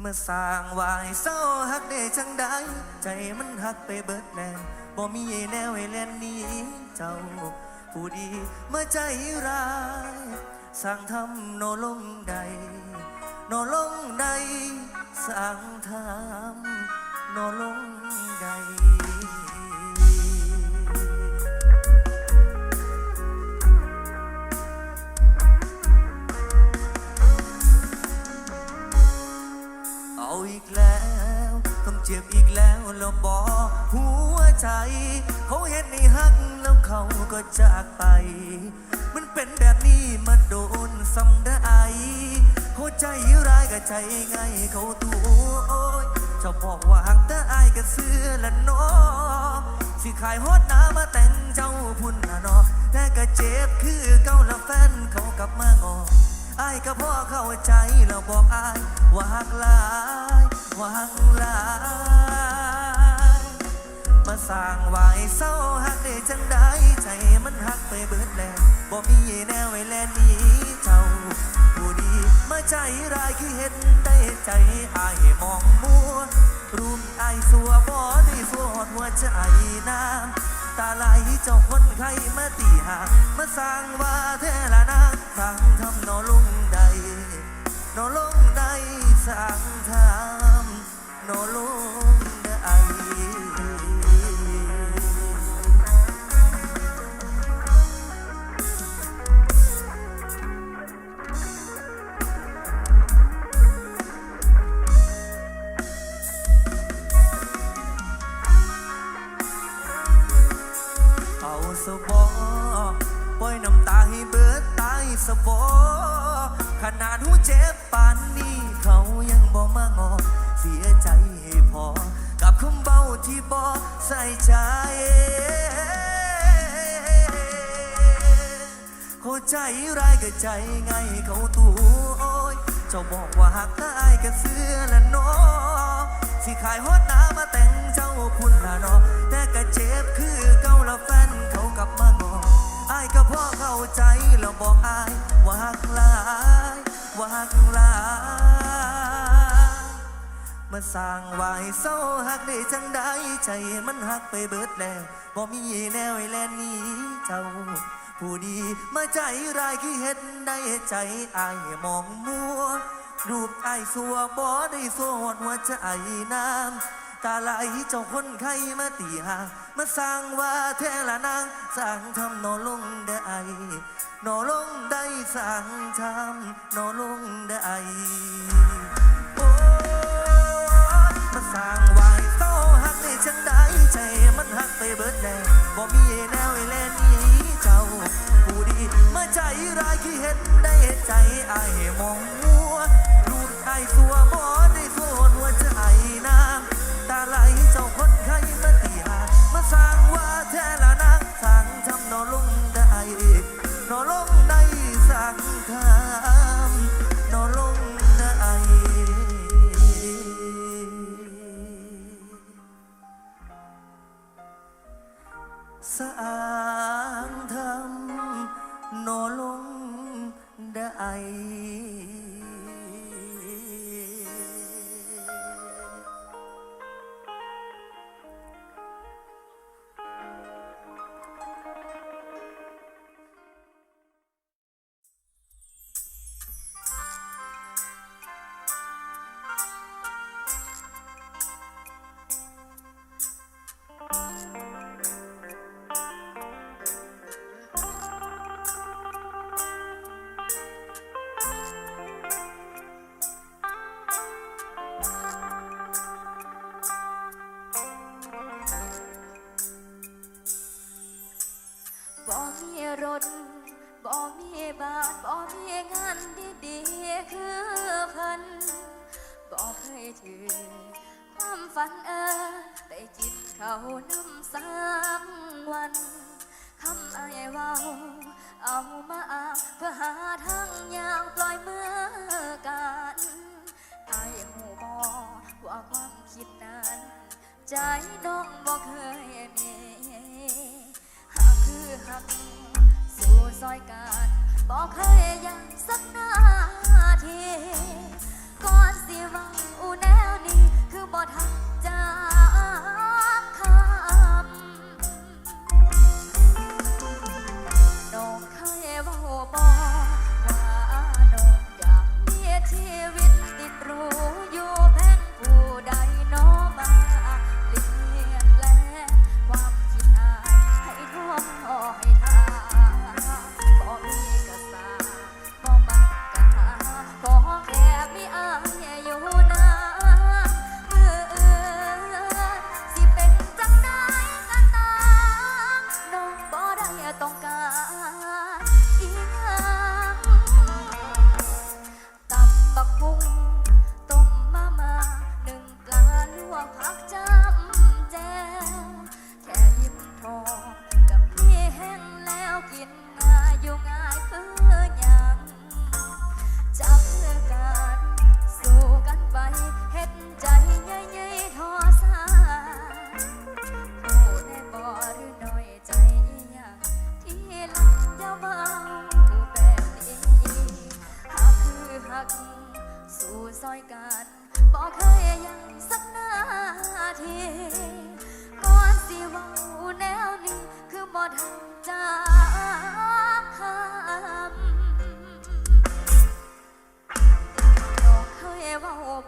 เมื่อสร้างวายเศร้าหักได้จังใดใจมันหักไปเบิดแล้วบ่มีแนวให้เล่นนี้เจ้า ผู้ดีเมื่อใจร้ายสร้างทำโนลงใดโนลงใดสร้างทำโนลงใด อาอีกแล้ว ต้องเจ็บอีกแล้วแล้วบอกหัวใจเขาเห็นในหักแล้วเขาก็จากไป มันเป็นแบบนี้มาโดนซ้ำได้เขาใจร้ายกับใจง่ายเขาตัวโอ้ยเจะบอกว่าหักแต่อายก็เสื้อละนอสิขายฮอดน้ำมาแต่งเจ้าพุ่นละนอแต่ก็เจ็บคือเก่าละแฟนเขากลับมางอ อายก็พ่อเข้าใจแล้วบอกอายว่าหักหลายว่าหักหลายมาสร้างไว้เศร้าหักได้จังได้ใจมันหักไปเบิดแล้วบ่มีแนวไว้แลนี้เจ้าผู้ดีมาใจร้ายคือเห็นได้ใจอายมองมัวรูมอายสัวบ่ได้สัวหอดหัวใจน้ำ ตาไหลเจ้าคนไข้มาตีหางมาสร้างว่าเทละนางสร้างทำนอลงใดนอลงใดสร้างทำนอลงใด ใจไงเขาตัวโอ้ย เจ้าบอกว่าหักตายกับเสื้อละเนอสิขายฮอดน้ำมาแต่งเจ้าคุณละเนอแต่ก็เจ็บคือเก่าละแฟนเขากลับมางออายก็พ่อเข้าใจแล้วบอกอายว่าหักลายว่าหักลายมาสร้างไว้เศร้าหักได้จังได้ใจมันหักไปเบิดแล้วบ่มีแนวให้แลนนี้เจ้า ผู้ดีมาใจร้ายคือเห็นได้ใจอายมองมัว รูปอายสัวบ่ได้สวดหัวใจน้ำตาไหลเจ้าคนไข้มาตีหางมาสร้างว่าแท้ละนางสร้างทำนอลงได้นอลงได้สร้างทำนอลงได้โอ้ยมาสร้างไว้เศร้าหักได้จังได้ใจมันหักไปเบิดแล้วบ่มีแนวให้แลน ใจร้ายที่เห็นได้ใจอายมองมัว ก สู่ซอยกาดบอกเคยยังสักนาที ก่อนสิวังอูแนวนี้คือบ่ทัง Vào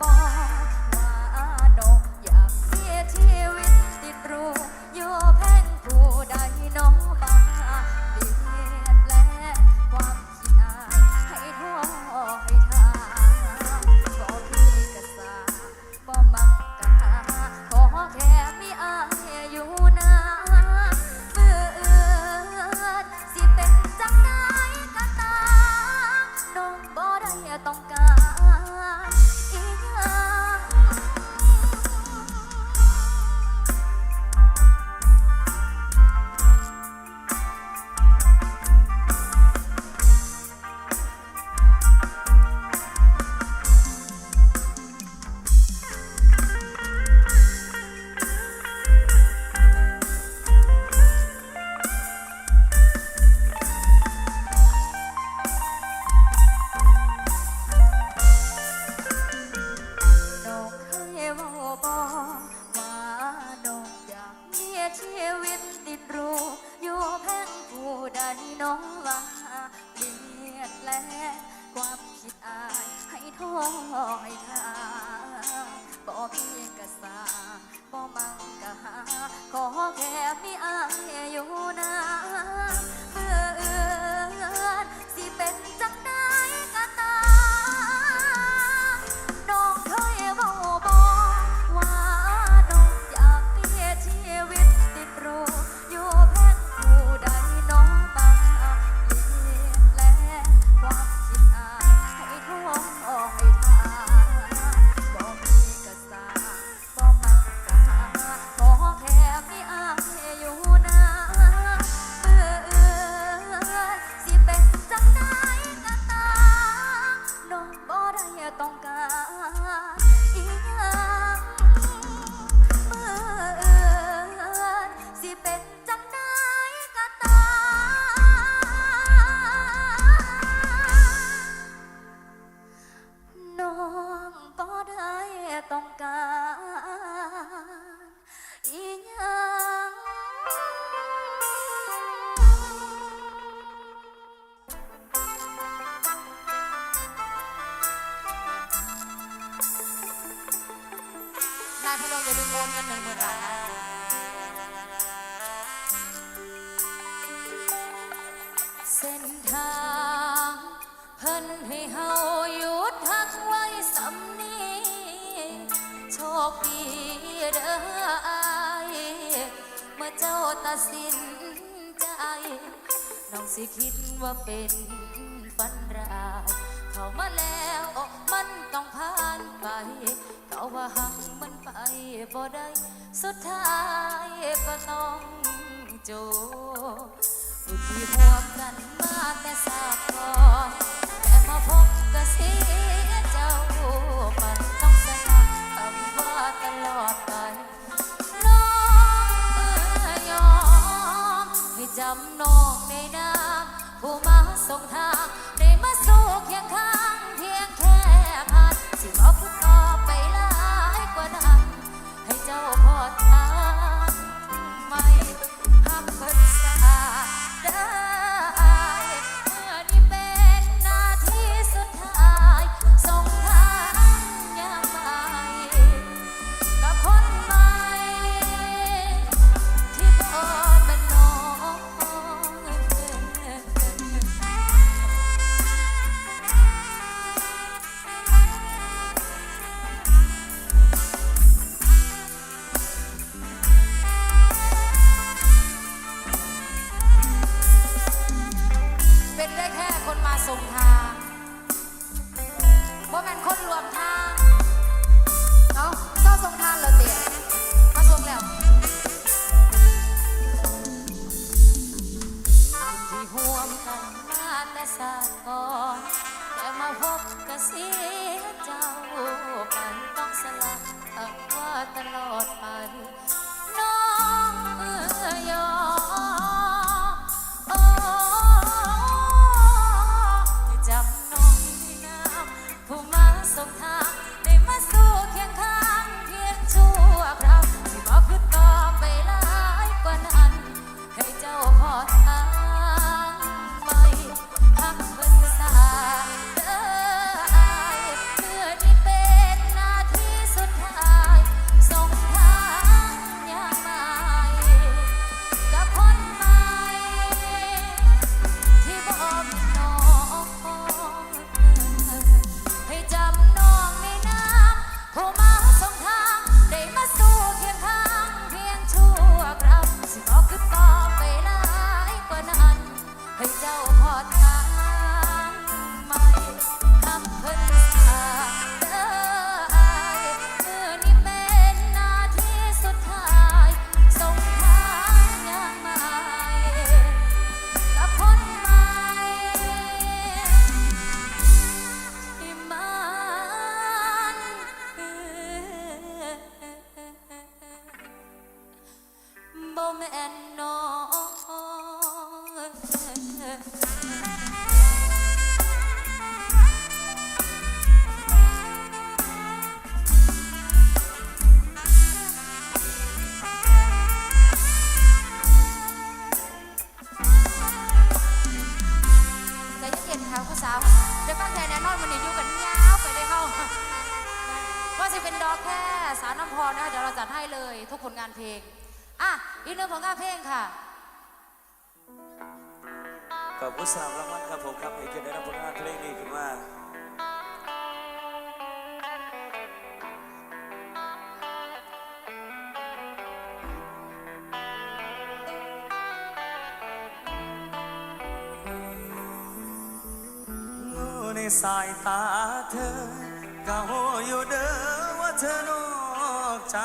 เส้นทางเพิ่นให้เฮาหยุดทักไว้สำนีโชคดีเด้เมเจ้ตสินใจ น้องสิคิดว่าเป็นฝันร้าย เข้ามาแล้ว บ่ได้สุดท้ายก็ต้องจบอุดที่หัวกันมาแต่สากลแต่มาพบกะเสีย สายตาเธอก็โหอยู่เด้อว่าเธอนอกใจ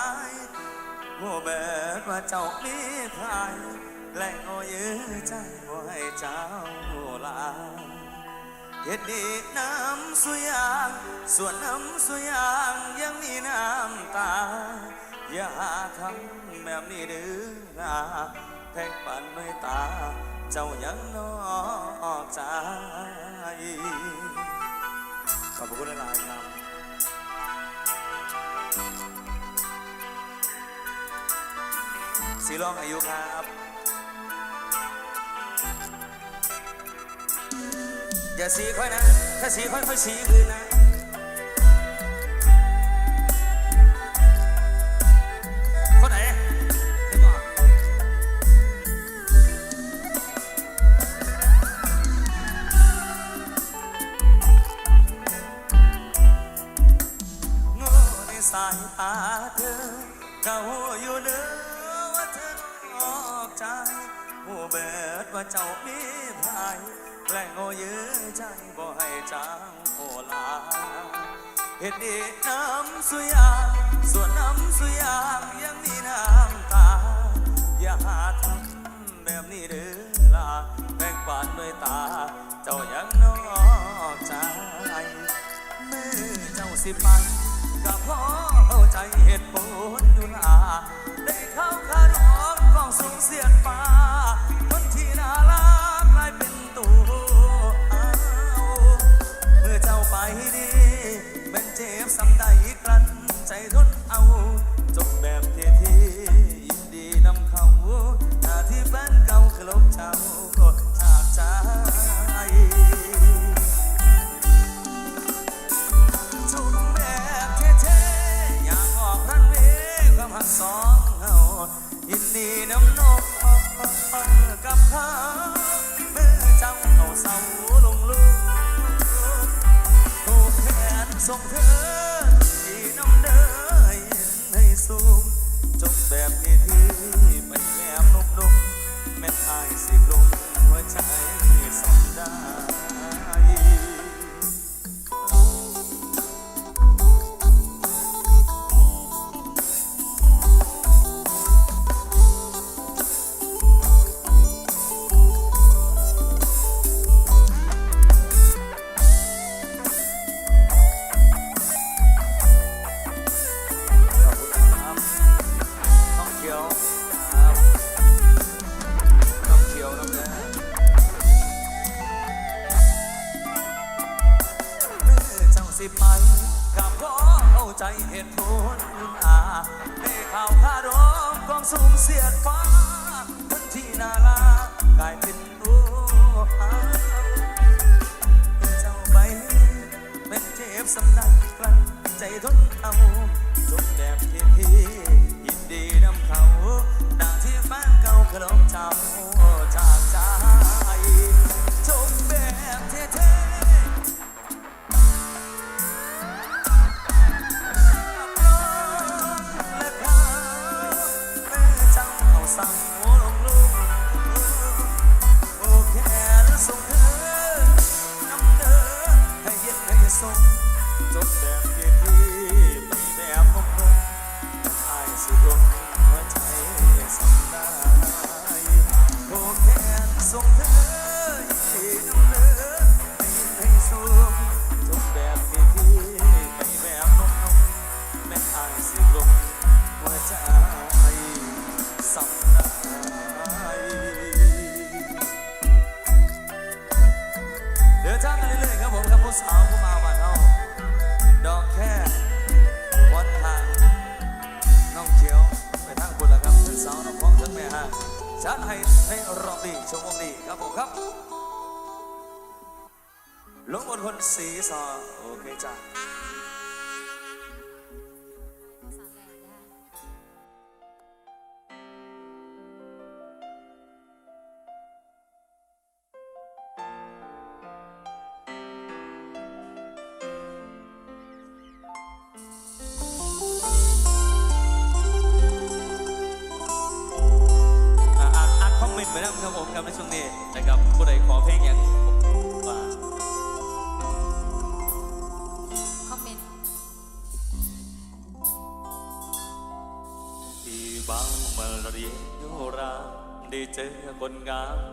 โมเบิดว่าเจ้ามีใครแหละโง่ยื้อใจบ่ให้เจ้าลาเฮ็ดดีน้ำสุยาง ส่วนน้ำสุยางยังมีน้ำตา อย่าทำแบบนี้เดื้อนาแทงปันด้วยตา เจ้ายังนอกใจ ขอบคุณหลายครับสีรองอายุครับอย่าสีค่อยนะ ถ้าสีค่อยค่อยสีคืนนะ เห็นดีน้ำสุยางส่วนน้ำสุยางยังมีน้ำตา อย่าหาทำแบบนี้เด้อลาแบ่งปานด้วยตา เจ้ายังนอกใจเมื่อเจ้าสิไปก็พราะเข้าใจเหตุผลอยู่ลาได้เข้าคารองกองสูงเสียดฟ้า กับเขาเมื่อเจ้าเขาเสาลงลูกโูกแขนส่งเธอ สิไปกับพ่อเข้าใจเหตุผลอาได้ข่าวคาร้องกองสูงเสียดฟ้าคนที่นารักลายเป็นตัวหาเจ้าไปเป็นเจ็บสำนักกลั้นใจทนเอาจบแบบที่พี่ยินดีนำเขาหน้าที่แฟนเก่าขลมเจ้า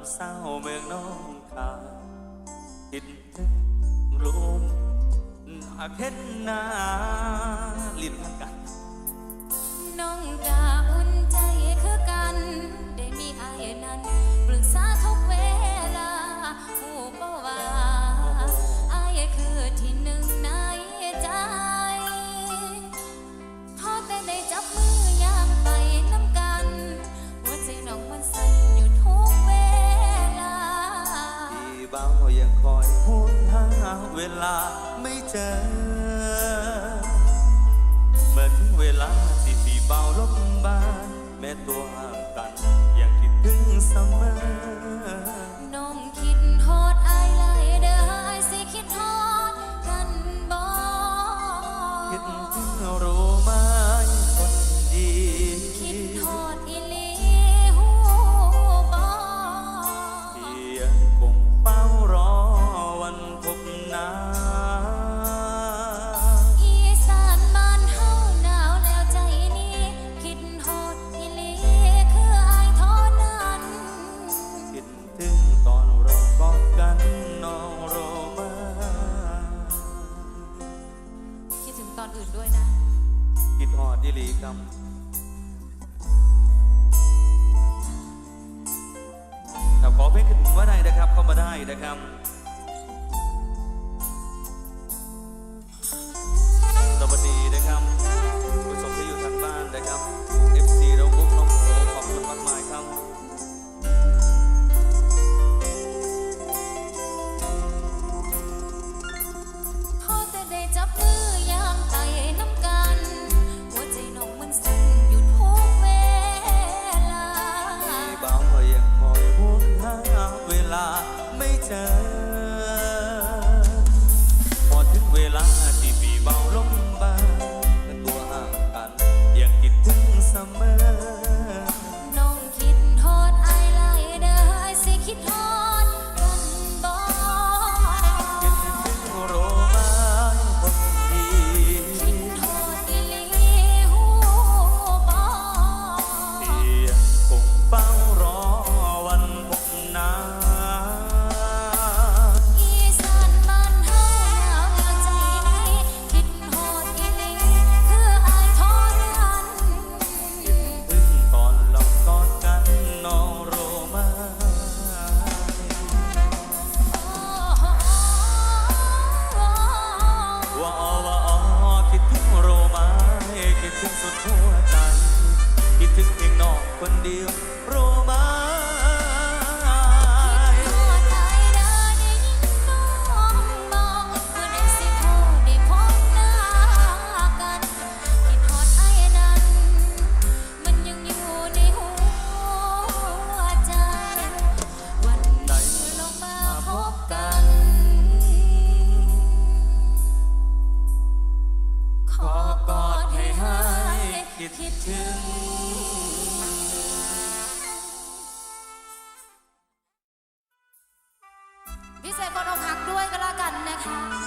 sao miền non พิเศษคนอกหักด้วยก็แล้วกันนะคะ